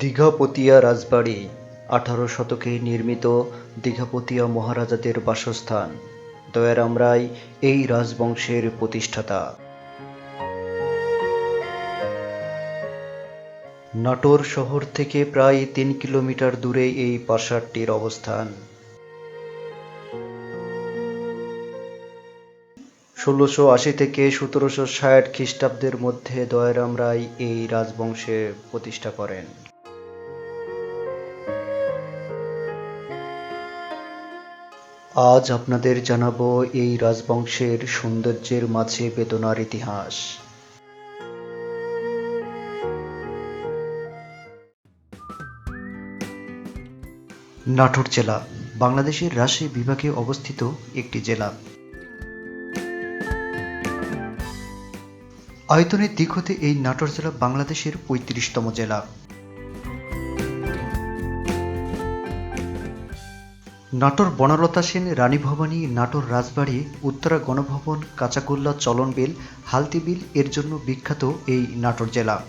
দীঘাপতিয়া রাজবাড়ি, আঠারো শতকে নির্মিত দীঘাপতিয়া মহারাজাদের বাসস্থান। দয়ারাম রায়, এই রাজবংশের প্রতিষ্ঠাতা। নাটোর শহর থেকে প্রায় তিন কিলোমিটার দূরে এই প্রাসাদটির অবস্থান। ষোলোশো আশি থেকে সতেরোশো ষাট খ্রিস্টাব্দের মধ্যে দয়ারাম রায় এই রাজবংশে প্রতিষ্ঠা করেন। আজ আপনাদের জানাব এই রাজবংশের সৌন্দর্যের মাঝে বেদনার ইতিহাস। নাটোর জেলা, বাংলাদেশের রাজশাহী বিভাগে অবস্থিত একটি জেলা। আয়তনের দিক হতে এই নাটোর জেলা বাংলাদেশের পঁয়ত্রিশতম জেলা। নাটোর বনলতা সেন, রানী ভবানী, নাটোর রাজবাড়ি, উত্তরা গণভবন কাঁচাগোল্লা চলনবিল হালতিবিল এর জন্য বিখ্যাত এই নাটোর জেলা।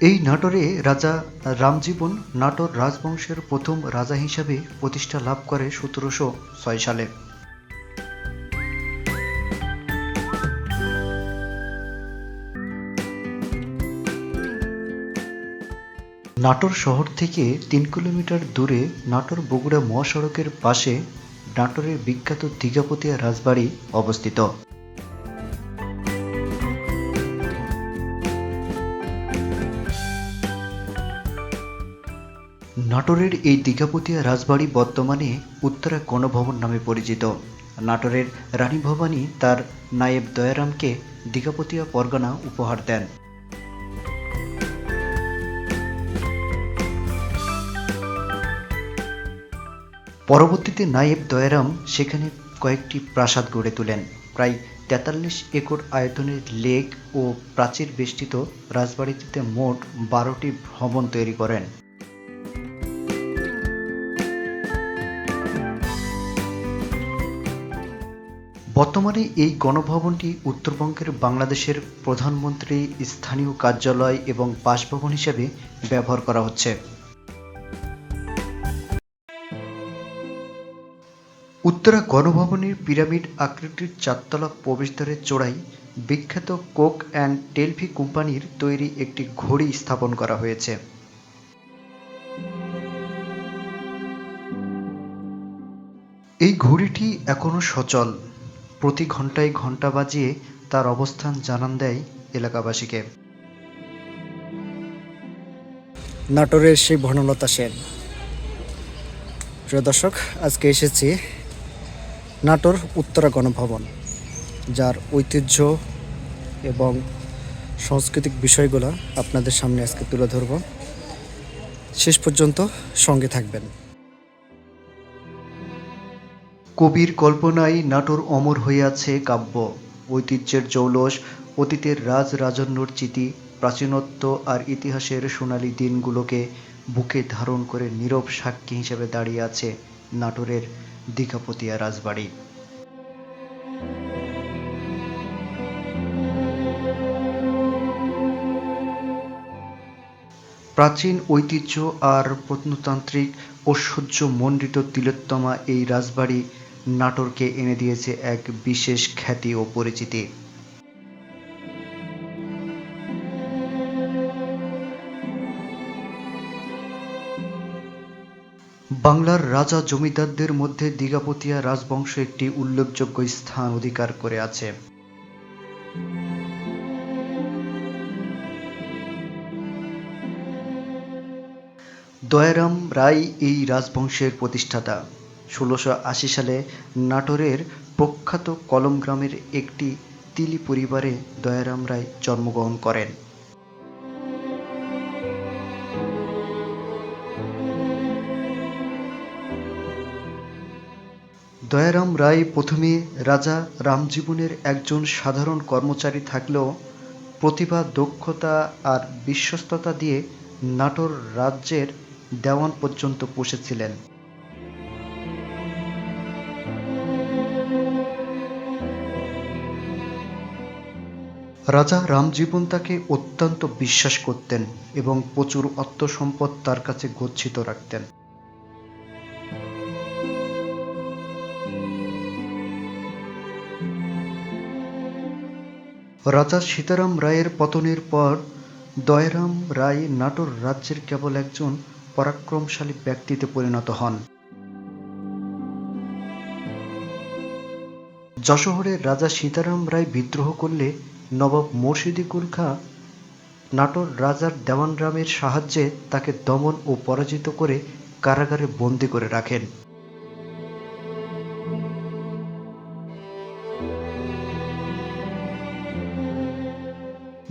এই নাটোরে রাজা রামজীবন নাটোর রাজবংশের প্রথম রাজা হিসাবে প্রতিষ্ঠা লাভ করে সতেরোশো ছয় সালে। নাটোর শহর থেকে তিন কিলোমিটার দূরে নাটোর বগুড়া মহাসড়কের পাশে নাটোরের বিখ্যাত দীঘাপতিয়া রাজবাড়ি অবস্থিত। নাটোরের এই দীঘাপতিয়া রাজবাড়ি বর্তমানে উত্তরা গণভবন নামে পরিচিত। নাটোরের রানী ভবানী তার নায়েব দয়ারামকে দীঘাপতিয়া পরগনা উপহার দেন। পরবর্তীতে নায়েব দয়ারাম সেখানে কয়েকটি প্রাসাদ গড়ে তোলেন। প্রায় তেতাল্লিশ একর আয়তনের লেক ও প্রাচীর বেষ্টিত রাজবাড়িটিতে মোট বারোটি ভবন তৈরি করেন। বর্তমানে এই গণভবনটি উত্তরবঙ্গের বাংলাদেশের প্রধানমন্ত্রী স্থানীয় কার্যালয় এবং বাসভবন হিসেবে ব্যবহার করা হচ্ছে। উত্তরা গণভবনের পিরামিড আকৃতির চারতলা প্রবেশদ্বারের চোড়াই বিখ্যাত কোক অ্যান্ড টেলফি কোম্পানির তৈরি একটি ঘড়ি স্থাপন করা হয়েছে। এই ঘড়িটি এখনও সচল। প্রতি ঘন্টায় ঘণ্টা বাজিয়ে তার অবস্থান জানান দেয় এলাকাবাসীকে। নাটোরের সেই বর্ণলতা সেন। প্রিয় দর্শক, আজকে এসেছি নাটোর উত্তরা গণভবন, যার ঐতিহ্য এবং সাংস্কৃতিক বিষয়গুলো আপনাদের সামনে আজকে তুলে ধরব। শেষ পর্যন্ত সঙ্গে থাকবেন। কবির কল্পনায় নাটোর অমর হয়ে আছে কাব্য। ঐতিহ্যের জৌলস, অতীতের রাজ রাজন্যর চিতি প্রাচীনত্ব আর ইতিহাসের সোনালী দিনগুলোকে বুকে ধারণ করে নীরব সাক্ষী হিসেবে দাঁড়িয়ে আছে নাটোরের দীঘাপতিয়া রাজবাড়ি। প্রাচীন ঐতিহ্য আর প্রত্নতান্ত্রিক ঐশ্বর্য মণ্ডিত তিলোত্তমা এই রাজবাড়ি নাটোরকে এনে দিয়েছে এক বিশেষ খ্যাতি ও পরিচিতি। বাংলার রাজা জমিদারদের মধ্যে দীঘাপতিয়া রাজবংশ একটি উল্লেখযোগ্য স্থান অধিকার করে আছে। দয়ারাম রায় এই রাজবংশের প্রতিষ্ঠাতা। ষোলোশো আশি সালে নাটোরের প্রখ্যাত কলম গ্রামের একটি তিলি পরিবারে দয়ারাম রায় জন্মগ্রহণ করেন। দয়ারাম রায় প্রথমে রাজা রামজীবনের একজন সাধারণ কর্মচারী থাকলেও প্রতিভা, দক্ষতা আর বিশ্বস্ততা দিয়ে নাটোর রাজ্যের দেওয়ান পর্যন্ত পৌঁছেছিলেন রাজা রামজীবন তাকে অত্যন্ত বিশ্বাস করতেন এবং প্রচুর অর্থ সম্পদ তার কাছে গচ্ছিত রাখতেন। রাজা সীতারাম রায়ের পতনের পর দয়রাম রায় নাটোর রাজ্যের কেবল একজন পরাক্রমশালী ব্যক্তিতে পরিণত হন। যশোহরের রাজা সীতারাম রায় বিদ্রোহ করলে নবাব মুর্শিদিকুল খাঁ নাটোর রাজার দেওয়ান রামের সাহায্যে তাকে দমন ও পরাজিত করে কারাগারে বন্দি করে রাখেন।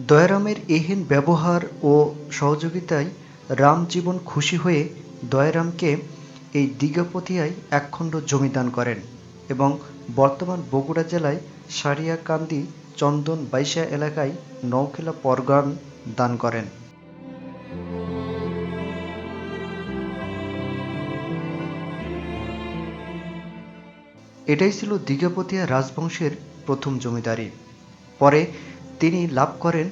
দয়ারামের এহেন ব্যবহার ও সহযোগিতায় রামজীবন খুশি হয়ে দয়ারামকে এই দীঘাপতিয়ায় একখণ্ড জমি দান করেন এবং বর্তমান বগুড়া জেলায় সারিয়াকান্দি, চন্দন, বাইশা এলাকায় নৌখেলা পরগান দান করেন। এটাই ছিল দীঘাপতিয়া রাজবংশের প্রথম জমিদারি। পরে তিনি লাভ করেন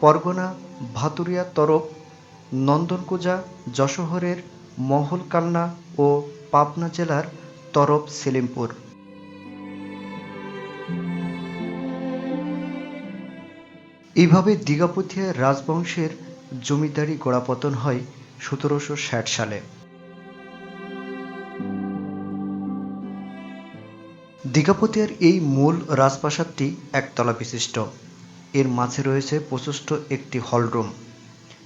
পরগনা, ভাতুরিয়া তরফ, নন্দনকুজা, যশোহরের মহলকান্না ও পাবনা জেলার তরফ সেলিমপুর। এইভাবে দীঘাপতিয়া রাজবংশের জমিদারি গোড়াপতন হয় সতেরোশো ষাট সালে। দীঘাপতিয়ার এই মূল রাজপ্রাসাদটি একতলা বিশিষ্ট। এর মাঝে রয়েছে প্রশস্ত একটি হলরুম।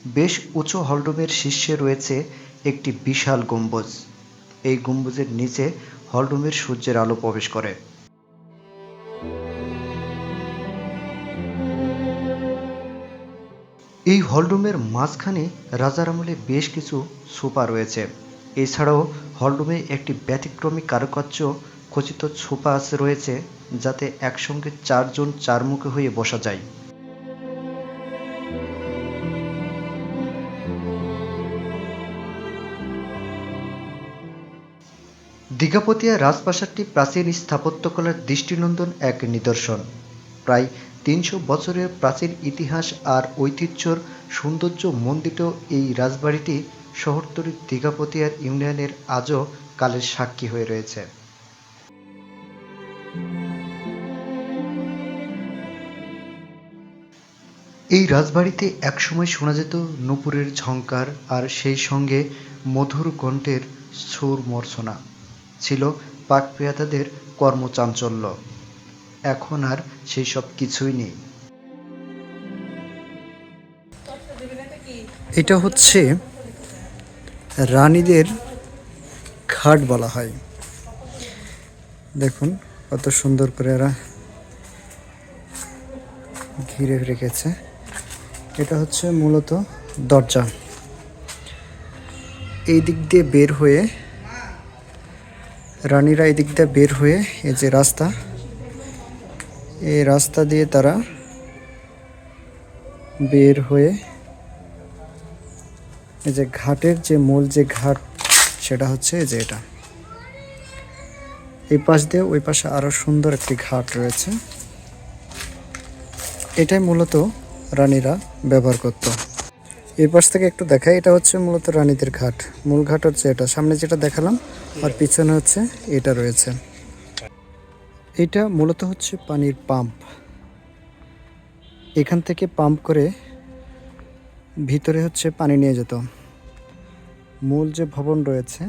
বেশ উঁচু হলরুমের শীর্ষে রয়েছে একটি বিশাল গম্বুজ। এই গম্বুজের নিচে হলরুমের সূর্যের আলো প্রবেশ করে। এই হলরুমের মাঝখানে রাজার আমলে বেশ কিছু সোফা রয়েছে। এছাড়াও হলরুমে একটি ব্যতিক্রমী কারুকার্য খচিত সোফা রয়েছে। যাতে একসঙ্গে চারজন চারমুখী হয়ে বসা যায়। দীঘাপতিয়া রাজপ্রাসাদটি প্রাচীন স্থাপত্যকলার দৃষ্টিনন্দন এক নিদর্শন। প্রায় তিনশো বছরের প্রাচীন ইতিহাস আর ঐতিহ্যর সৌন্দর্য মন্দিত এই রাজবাড়িটি শহরতলির দীঘাপতিয়ার ইউনিয়নের আজও কালের সাক্ষী হয়ে রয়েছে। এই রাজবাড়িতে একসময় শোনা যেত নূপুরের ঝংকার আর সেই সঙ্গে মধুর কণ্ঠের সুর মর্ছনা ছিল পাকপেয়াদাদের কর্মচাঞ্চল্য। এখন আর সেই সব কিছুই নেই। এটা হচ্ছে রানীদের খাট বলা হয়। দেখুন কত সুন্দর করে এরা ঘিরে রেখেছে। এটা হচ্ছে মূলত দরজা। এই দিক দিয়ে বের হয়ে, রানীরা এই দিক দিয়ে বের হয়ে, এই যে রাস্তা, এই রাস্তা দিয়ে তারা বের হয়ে, এই যে ঘাটের যে মূল যে ঘাট, সেটা হচ্ছে যে এটা। এই পাশ দিয়ে ওই পাশে আরও সুন্দর একটি ঘাট রয়েছে। এটাই মূলত রানীরা ব্যবহার করত। এই পাশ থেকে একটু দেখাই, এটা হচ্ছে মূলত রানীদের ঘাট। মূল ঘাট হচ্ছে এটা। সামনে যেটা দেখালাম, আর পিছনে হচ্ছে এটা রয়েছে। এটা মূলত হচ্ছে পানির পাম্প। এখান থেকে পাম্প করে ভিতরে হচ্ছে পানি নিয়ে যেত। মূল যে ভবন রয়েছে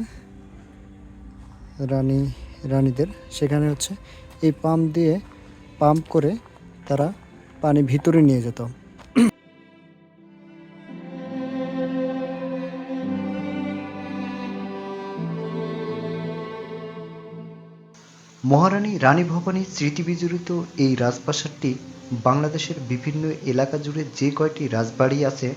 রানী, রানীদের, সেখানে হচ্ছে এই পাম্প দিয়ে পাম্প করে তারা পানি ভিতরে নিয়ে যেত। মহারানী রানী ভবানীর স্মৃতিবিজড়িত এই রাজপ্রাসাদটি বাংলাদেশের বিভিন্ন এলাকা জুড়ে যে কয়টি রাজবাড়ি আছে,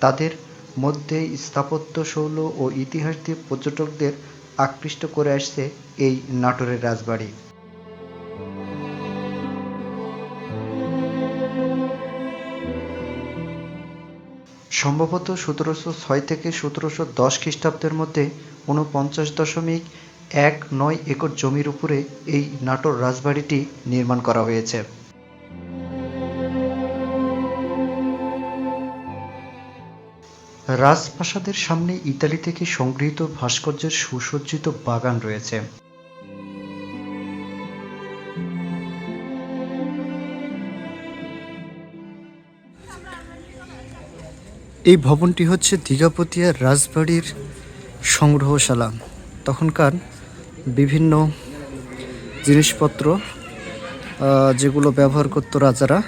তাদের মধ্যে স্থাপত্য, শৈল ও ইতিহাস দিয়ে পর্যটকদের আকৃষ্ট করে আসছে এই নাটোরের রাজবাড়ি। সম্ভবত সতেরোশো ছয় থেকে সতেরোশো দশ খ্রিস্টাব্দের মধ্যে ঊনপঞ্চাশ দশমিক এক নয় একর জমির উপরে এই নাটোর রাজবাড়িটি নির্মাণ করা হয়েছে। রাজপ্রাসাদের সামনে ইতালি থেকে সংগৃহীত ভাস্কর্যের সুসজ্জিত বাগান রয়েছে। এই ভবনটি হচ্ছে দীঘাপতিয়া রাজবাড়ির সংগ্রহশালা। তখনকার বিভিন্ন জিনিসপত্র যেগুলো ব্যবহার করতো রাজারা,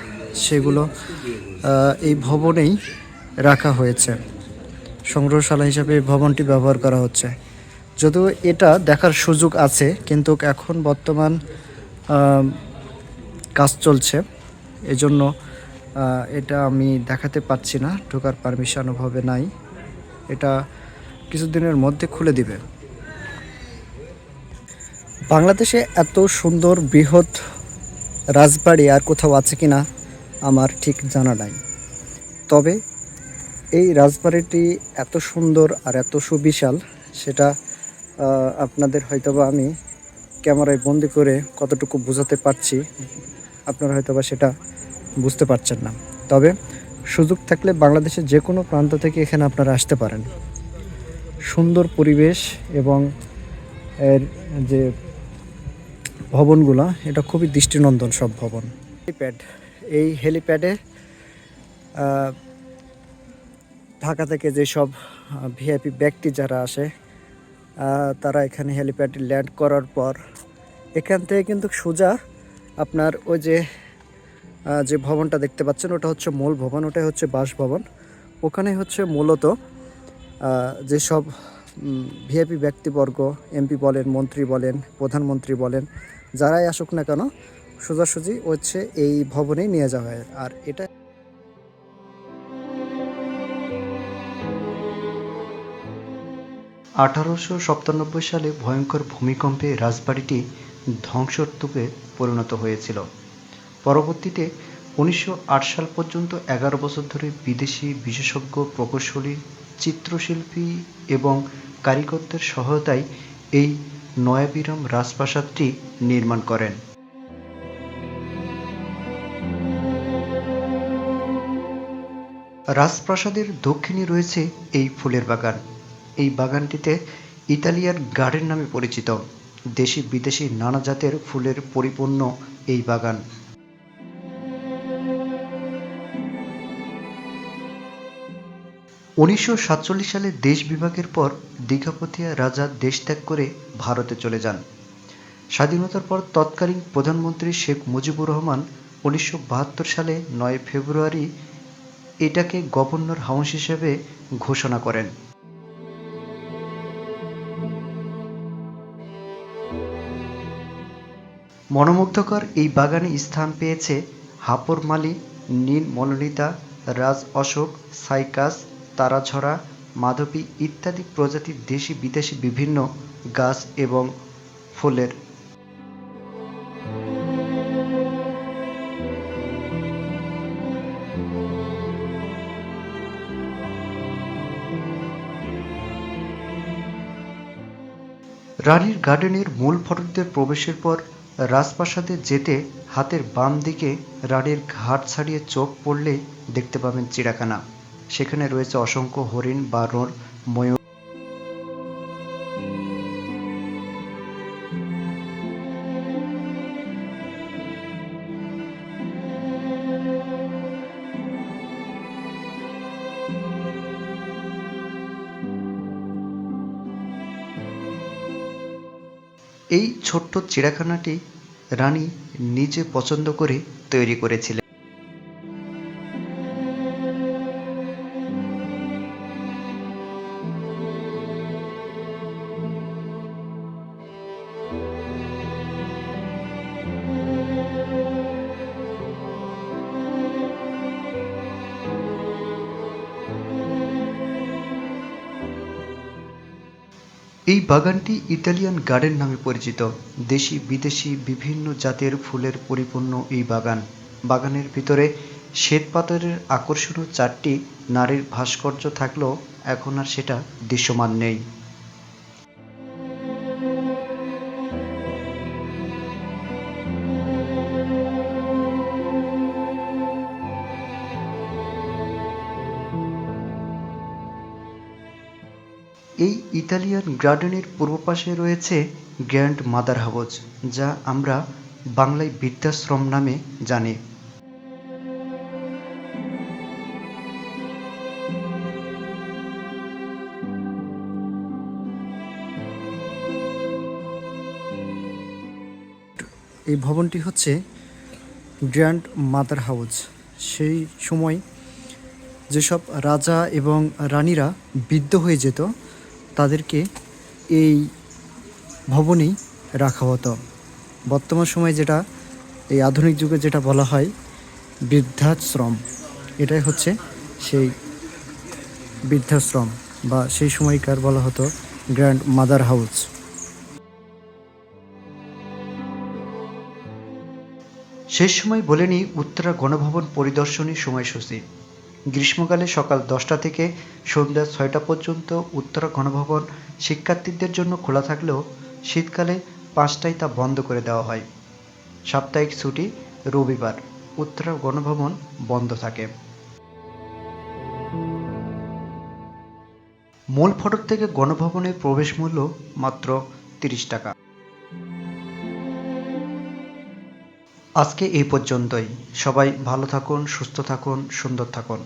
সেগুলো এই ভবনেই রাখা হয়েছে। সংগ্রহশালা হিসাবে এই ভবনটি ব্যবহার করা হচ্ছে। যদিও এটা দেখার সুযোগ আছে, কিন্তু এখন বর্তমান কাজ চলছে। এজন্য এটা আমি দেখাতে পারছি না, ঢোকার পারমিশন ওভাবে নাই। এটা কিছুদিনের মধ্যে খুলে দিবে। বাংলাদেশে এত সুন্দর বৃহৎ রাজবাড়ি আর কোথাও আছে কি না আমার ঠিক জানা নাই। তবে এই রাজবাড়িটি এত সুন্দর আর এত সুবিশাল সেটা আপনাদের হয়তোবা আমি ক্যামেরায় বন্দি করে কতটুকু বোঝাতে পারছি, আপনারা হয়তোবা সেটা বুঝতে পারছেন না। তবে সুযোগ থাকলে বাংলাদেশের যে কোনো প্রান্ত থেকে এখানে আপনারা আসতে পারেন। সুন্দর পরিবেশ এবং এর যে ভবনগুলো, এটা খুবই দৃষ্টিনন্দন সব ভবন। হেলিপ্যাড, এই হেলিপ্যাডে ঢাকা থেকে যেসব ভিআইপি ব্যক্তি যারা আসে তারা এখানে হেলিপ্যাডে ল্যান্ড করার পর, এখান থেকে কিন্তু সোজা আপনার ওই যে যে ভবনটা দেখতে পাচ্ছেন, ওটা হচ্ছে মূল ভবন, ওটাই হচ্ছে বাসভবন। ওখানে হচ্ছে মূলত যেসব ভিআইপি ব্যক্তিবর্গ এমপি বলেন, মন্ত্রী বলেন, প্রধানমন্ত্রী বলেন, যারাই আসুক না কেন, সোজাসুজি হচ্ছে এই ভবনেই নিয়ে যাওয়া হয়। আর এটা আঠারোশো সপ্তানব্বই সালে ভয়ঙ্কর ভূমিকম্পে রাজবাড়িটি ধ্বংসস্তূপে পরিণত হয়েছিল। পরবর্তীতে উনিশশো আট সাল পর্যন্ত এগারো বছর ধরে বিদেশি বিশেষজ্ঞ প্রকৌশলী চিত্রশিল্পী এবং কারিগরদের সহায়তায় এই নয়াবিরাম রাজপ্রাসাদটি নির্মাণ করেন। রাজপ্রাসাদের দক্ষিণে রয়েছে এই ফুলের বাগান। এই বাগানটিতে ইতালিয়ান গার্ডেন নামে পরিচিত। দেশি বিদেশি নানা জাতের ফুলের পরিপূর্ণ এই বাগান। উনিশশো সাতচল্লিশ সালে দেশ বিভাগের পর দীঘাপতিয়া রাজা দেশ ত্যাগ করে ভারতে চলে যান। স্বাধীনতার পর তৎকালীন প্রধানমন্ত্রী শেখ মুজিবুর রহমান উনিশশো বাহাত্তর সালে নয় ফেব্রুয়ারি এটাকে গভর্নর হাউস হিসেবে ঘোষণা করেন। মনোমুগ্ধকর এই বাগানে স্থান পেয়েছে হাপর মালি, নীল মনোনীতা রাজ অশোক, সাইকাস তারাছড়া, মাধবী ইত্যাদি প্রজাতির দেশি বিদেশি বিভিন্ন গাছ এবং ফুলের। রানীর গার্ডেনের মূল ফটকদের প্রবেশের পর রাজপ্রাসাদে যেতে হাতের বাম দিকে রানীর ঘাট ছাড়িয়ে চোখ পড়লে দেখতে পাবেন চিড়াখানা। সেখানে রয়েছে অসংখ্য হরিণ বানর ময়ূর। এই ছোট্ট চিড়িয়াখানাটি রানী নিজে পছন্দ করে তৈরি করেছিলেন। এই বাগানটি ইতালিয়ান গার্ডেন নামে পরিচিত। দেশি, বিদেশি, বিভিন্ন জাতের ফুলের পরিপূর্ণ এই বাগান। বাগানের ভিতরে শ্বেত পাথরের আকর্ষণীয় চারটি। নারীর ভাস্কর্য থাকলেও এখন আর সেটা দৃশ্যমান নেই। এই ইতালিয়ান গার্ডেনের পূর্ব পাশে রয়েছে গ্র্যান্ড মাদার হাউস, যা আমরা বাংলায় বৃদ্ধাশ্রম নামে জানি। এই ভবনটি হচ্ছে গ্র্যান্ড মাদার হাউস। সেই সময় যেসব রাজা এবং রানীরা বৃদ্ধ হয়ে যেত তাদেরকে এই ভবনেই রাখা হতো। বর্তমান সময়ে যেটা, এই আধুনিক যুগে যেটা বলা হয় বৃদ্ধাশ্রম, এটাই হচ্ছে সেই বৃদ্ধাশ্রম বা সেই সময়কার বলা হতো গ্র্যান্ড মাদার হাউস। শেষ সময় বলে নিই উত্তরা গণভবন পরিদর্শনী সময়সূচি। গ্রীষ্মকালে সকাল দশটা থেকে সন্ধ্যা ছয়টা পর্যন্ত উত্তরা গণভবন শিক্ষার্থীদের জন্য খোলা থাকলেও শীতকালে পাঁচটায় তা বন্ধ করে দেওয়া হয়। সাপ্তাহিক ছুটি রবিবার, উত্তরা গণভবন বন্ধ থাকে। মূল ফটক থেকে গণভবনের প্রবেশ মূল্য মাত্র তিরিশ টাকা। আজকে এই পর্যন্তই। সবাই ভালো থাকুন, সুস্থ থাকুন, সুন্দর থাকুন।